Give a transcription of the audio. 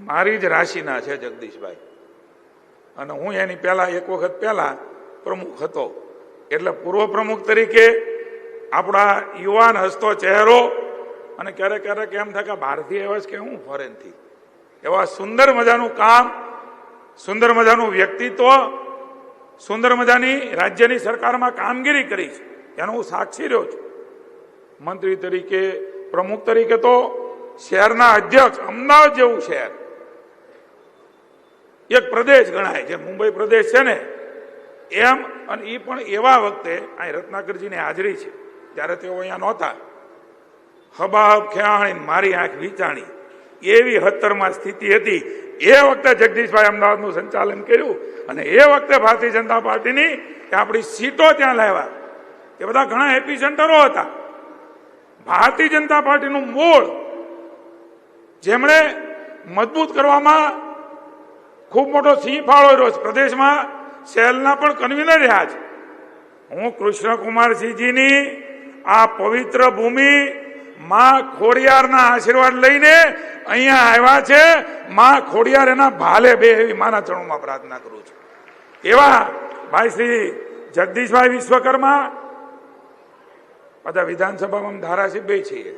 મારી જ રાશિના છે જગદીશભાઈ. અને હું એની પહેલા એક વખત પહેલા પ્રમુખ હતો. એટલે પૂર્વ પ્રમુખ તરીકે આપણા યુવાન હસતો ચહેરો અને ક્યારેક ક્યારેક એમ થાય કે ભારતીય એવા કે હું ફોરેનથી એવા સુંદર મજાનું કામ, સુંદર મજાનું વ્યક્તિત્વ, સુંદર મજાની રાજ્યની સરકારમાં કામગીરી કરી છે. એનો હું સાક્ષી રહ્યો છું. મંત્રી તરીકે, પ્રમુખ તરીકે તો શહેરના અધ્યક્ષ અમદાવાદ જેવું શહેર. એક પ્રદેશ ગણાય જે મુંબઈ પ્રદેશ છે ને, એમ અને એ પણ એવા વખતે અહીં રત્નાકરજીની હાજરી છે. ત્યારે તેઓ અહીંયા નહોતા. હબાહબ ખેવાણી મારી આંખ વિચાણી. એવી હતરમાં સ્થિતિ હતી. એ વખતે જગદીશભાઈ અમદાવાદનું સંચાલન કર્યું અને એ વખતે ભારતીય જનતા પાર્ટીની કે આપણી સીટો ત્યાં લાવ્યા. એ બધા ઘણા હેપી સેન્ટરો હતા. ભારતીય જનતા પાર્ટીનું મૂળ જેમણે મજબૂત કરવામાં ખૂબ મોટો સિંહ ફાળો રહ્યો છે. પ્રદેશમાં સેલના પણ કન્વીનર રહ્યા છે. હું કૃષ્ણકુમારસિંહજીની આ પવિત્ર ભૂમિ માં ખોડિયારના આશીર્વાદ લઈને અહીંયા આવ્યા છે. માં ખોડિયાર એના ભાલે બે એવી માના ચરણોમાં પ્રાર્થના કરું છું. એવા ભાઈ શ્રી જગદીશભાઈ વિશ્વકર્મા, બધા વિધાનસભામાં ધારાસભ્ય છીએ.